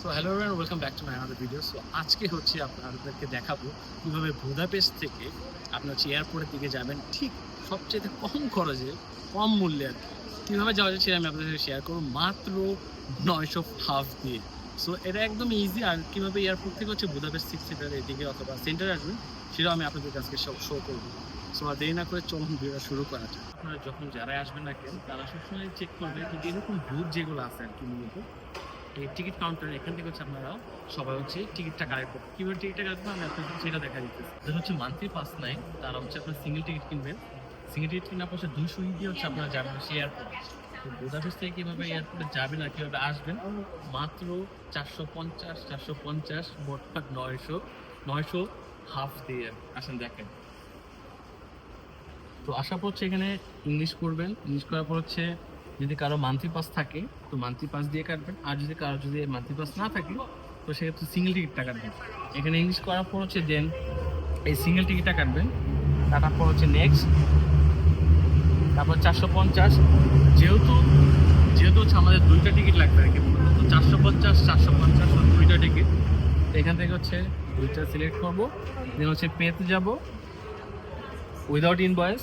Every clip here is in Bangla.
So hello everyone welcome back to my another video so আজকে হচ্ছে আপনাদেরকে দেখাবো কীভাবে বুদাপেস্ট থেকে আপনার হচ্ছে এয়ারপোর্টের দিকে যাবেন ঠিক সবচেয়ে কম খরচে, কম মূল্যে আর। কীভাবে যাওয়া যায় সেটা আমি আপনাদের সাথে শেয়ার করব মাত্র নয়শো হাফ দিয়ে। সো এটা একদম ইজি আর কীভাবে এয়ারপোর্ট থেকে হচ্ছে বুদাপেস্ট সিক্স সিটার এদিকে অথবা সেন্টারে আসবেন সেটাও আমি আপনাদের কাছে সব শো করব। সো আর দেরি না করে চলুন ভিডিওটা শুরু করা যায় আপনারা যখন যারাই আসবেন না কেন, তারা সবসময় চেক করবে কিন্তু এরকম বুথ যেগুলো আছে আর কি মূলত। এই টিকিট কাউন্টার, এখান থেকে হচ্ছে আপনারা সবাই হচ্ছে টিকিটটা কালেক্ট করবেন। কীভাবে টিকিটটা কালেক্ট করবেন? আমি আপনাদের সেটা দেখা দিতেছি। যারা হচ্ছে মান্থলি পাস নাই, তারা হচ্ছে আপনার সিঙ্গেল টিকিট কিনবেন। সিঙ্গেল টিকিট কিনা পয়সা দুশো দিয়ে হচ্ছে আপনারা যাবেন হচ্ছে এয়ারপোর্ট তো বুদাপেস্ট থেকে কীভাবে এয়ারপোর্টে যাবেন আর কীভাবে আসবেন? মাত্র চারশো পঞ্চাশ চারশো পঞ্চাশ মোটমাট নয়শো নয়শো হাফ দিয়ে আসেন দেখেন। তো আশা করছে এখানে ইংলিশ করবেন। ইংলিশ করার পর হচ্ছে যদি কারও মান্থলি পাস থাকে, তো মান্থলি পাস দিয়ে কাটবেন। আর যদি কারও, যদি মান্থলি পাস না থাকে, তো সেক্ষেত্রে সিঙ্গেল টিকিটটা কাটবেন। এখানে ইংলিশ করার পর হচ্ছে দেন এই সিঙ্গেল টিকিটটা কাটবেন। কাটার পর হচ্ছে নেক্সট তারপর চারশো পঞ্চাশ। যেহেতু যেহেতু হচ্ছে আমাদের দুইটা টিকিট লাগবে আর কি তো চারশো পঞ্চাশ চারশো পঞ্চাশ দুইটা টিকিট তো এখান থেকে হচ্ছে দুইটা সিলেক্ট করব। দেন হচ্ছে পেতে যাব উইদাউট ইনভয়েস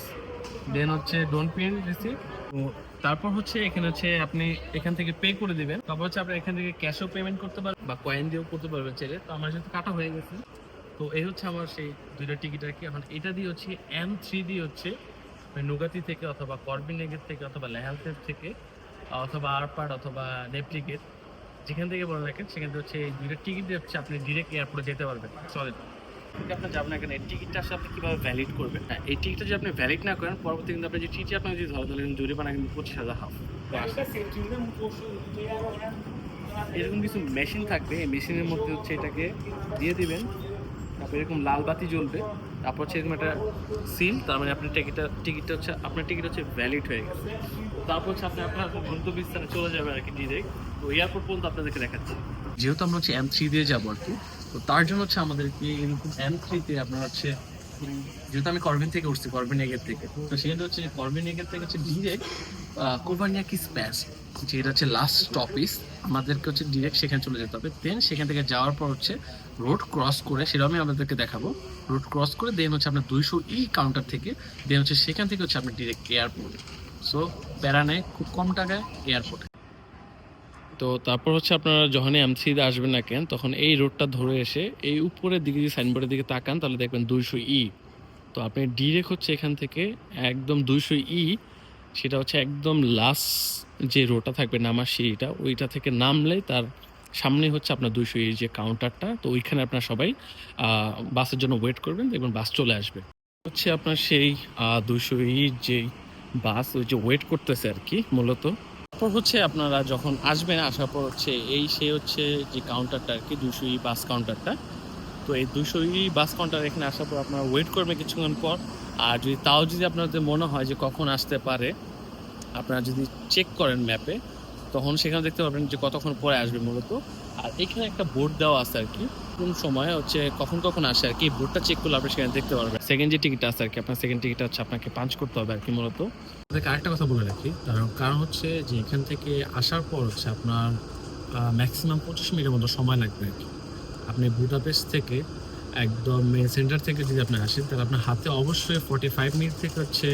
দেন হচ্ছে ডোন্ট পে রিসিভ তারপর হচ্ছে এখানে হচ্ছে আপনি এখান থেকে পে করে দিবেন। তারপর হচ্ছে আপনি এখান থেকে ক্যাশও পেমেন্ট করতে পারবেন বা কয়েন দিয়েও করতে পারবেন চাইলে। তো আমার যেহেতু কাটা হয়ে গেছে। তো এই হচ্ছে আমার সেই দুইটা টিকিট আর কি। এখন এটা দিয়ে হচ্ছে এম থ্রি দিয়ে হচ্ছে নুগাতি থেকে অথবা করবিনেগের থেকে অথবা লেহালতের থেকে, অথবা আরপাট অথবা নেপলিগেট যেখান থেকে বলে রাখেন সেখান থেকে হচ্ছে এই দুইটা টিকিট দিয়ে হচ্ছে আপনি ডিরেক্ট এয়ারপোর্টে যেতে পারবেন। সলিড কিন্তু আপনি যাবেন না কেন? এই টিকিটটা আসলে আপনি কীভাবে ভ্যালিড করবেন? হ্যাঁ এই টিকিটটা যদি আপনি ভ্যালিড না করেন পরবর্তী কিন্তু আপনি যে টিটি আপনার যদি ধরে তাহলে কিন্তু জরিমানা কিন্তু পঁচিশ হাজার হাফ এরকম কিছু মেশিন থাকবে এই মেশিনের মধ্যে হচ্ছে এটাকে দিয়ে দিবেন। তারপর এরকম লাল বাতি জ্বলবে। তারপর হচ্ছে এরকম একটা সিল তার মানে আপনার টিকিটটা টিকিটটা হচ্ছে আপনার টিকিট হচ্ছে ভ্যালিড হয়ে গেছে। তারপর হচ্ছে আপনি আপনার গন্তব্যস্থানে চলে যাবে আর কি ডিরেক্ট তো এয়ারপোর্ট পর্যন্ত আপনাদেরকে দেখাচ্ছি। যেহেতু আমরা হচ্ছে এম থ্রি দিয়ে যাব আর কি তো তার জন্য হচ্ছে আমাদেরকে এরকম এম থ্রিতে আপনার হচ্ছে যেহেতু আমি করবিন থেকে উঠছি করবিন এগের থেকে, তো সেটা হচ্ছে করবিন এগের থেকে হচ্ছে ডিরেক্ট কোভানিয়া কি স্প্যাস যেটা হচ্ছে লাস্ট স্টপিস আমাদেরকে হচ্ছে ডিরেক্ট সেখানে চলে যেতে হবে। দেন সেখান থেকে যাওয়ার পর হচ্ছে রোড ক্রস করে, সেটাও আমি আপনাদেরকে দেখাবো। রোড ক্রস করে দেন হচ্ছে আপনার দুইশো ই কাউন্টার থেকে দেন হচ্ছে সেখান থেকে হচ্ছে আপনি ডিরেক্ট এয়ারপোর্টে সো প্যারা নেয় খুব কম টাকায় এয়ারপোর্টে তো তারপর হচ্ছে আপনারা যখনই এমসিতে আসবেন না কেন, তখন এই রোডটা ধরে এসে এই উপরের দিকে যদি সাইনবোর্ডের দিকে তাকান, তাহলে দেখবেন দুইশো ই তো আপনি ডিরেক্ট হচ্ছে এখান থেকে একদম দুইশো ই সেটা হচ্ছে একদম লাস্ট যে রোডটা থাকবে নামার সিঁড়িটা, ওইটা থেকে নামলে তার সামনে হচ্ছে আপনার দুইশো ই যে কাউন্টারটা তো ওইখানে আপনার সবাই বাসের জন্য ওয়েট করবেন, দেখবেন বাস চলে আসবে। হচ্ছে আপনার সেই দুইশো ই যে বাস, ওই যে ওয়েট করতেছে আর কি, মূলত। তারপর হচ্ছে আপনারা যখন আসবেন, আসার পর হচ্ছে এই সে হচ্ছে যে কাউন্টারটা আর কি, দুশো ই বাস কাউন্টারটা তো এই দুশো ই বাস কাউন্টার এখানে আসার পর আপনারা ওয়েট করবেন কিছুক্ষণ পর। আর যদি, তাও যদি আপনাদের মনে হয় যে কখন আসতে পারে, আপনারা যদি চেক করেন ম্যাপে তখন সেখানে দেখতে পারবেন যে কতক্ষণ পরে আসবে মূলত। আর এখানে একটা বোর্ড দেওয়া আছে আর কি। কোন সময় হচ্ছে কখন কখন আসে আর কি। বোর্ডটা চেক করলে আপনি সেখানে দেখতে পারবেন। সেকেন্ড যে টিকিট আছে আর কি, আপনার সেকেন্ড টিকিট হচ্ছে আপনাকে পাঞ্চ করতে হবে আর কি মূলত। আপনাকে আরেকটা কথা বলে রাখি। কারণ কারণ হচ্ছে যে এখান থেকে আসার পর হচ্ছে আপনার ম্যাক্সিমাম পঁচিশ মিনিটের মতো সময় লাগবে আর কি। আপনি বুদাপেস্ট থেকে একদম মেন সেন্টার থেকে যদি আপনি আসেন, তাহলে আপনার হাতে অবশ্যই ফর্টি ফাইভ মিনিট থেকে হচ্ছে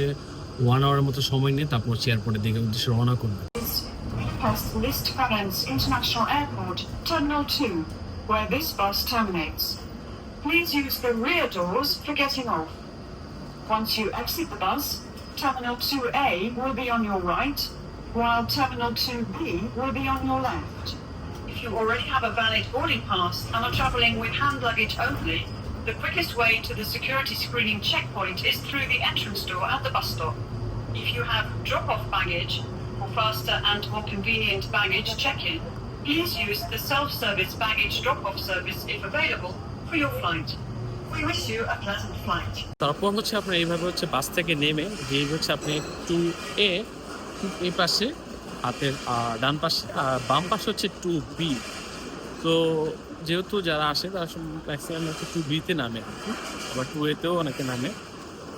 ওয়ান আওয়ারের মতো সময় নিয়ে তারপর হচ্ছে এয়ারপোর্টের দিকে উদ্দেশ্যে রওনা করবে Past Liszt Valence International Airport, Terminal 2, where this bus terminates. Please use the rear doors for getting off. Once you exit the bus, Terminal 2A will be on your right, while Terminal 2B will be on your left. If you already have a valid boarding pass and are travelling with hand luggage only, the quickest way to the security screening checkpoint is through the entrance door at the bus stop. If you have drop-off baggage faster and more convenient baggage check-in, please use the self-service baggage drop-off service if available for your flight. তারপর হচ্ছে আপনার এইভাবে হচ্ছে বাস থেকে নেমে যেই হচ্ছে আপনি টু এ এই পাশে হাতের ডান পাশে আর বাম পাশে হচ্ছে টু বি তো যেহেতু যারা আসে তারা ম্যাক্সিমাম হচ্ছে টু বিতে নামে আবার টু এতেও অনেকে নামে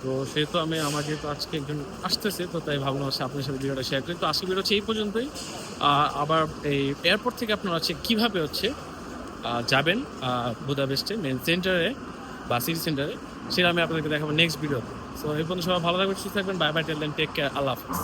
তো সেহেতু আমি আমার যেহেতু আজকে একজন আসতেছে, তো তাই ভাবলাম আছে আপনার সাথে ভিডিওটা শেয়ার করি। তো আজকে ভিডিও হচ্ছে এই পর্যন্তই। আবার এই এয়ারপোর্ট থেকে আপনারা হচ্ছে কীভাবে হচ্ছে যাবেন বুদাবেস্টে মেন সেন্টারে বা সিটি সেন্টারে সেটা আমি আপনাদেরকে দেখাবো নেক্সট ভিডিও সো এই পর্যন্ত সবাই ভালো থাকবেন, সুস্থ থাকবেন বাই বাই টেক কেয়ার আল্লাহ হাফিজ।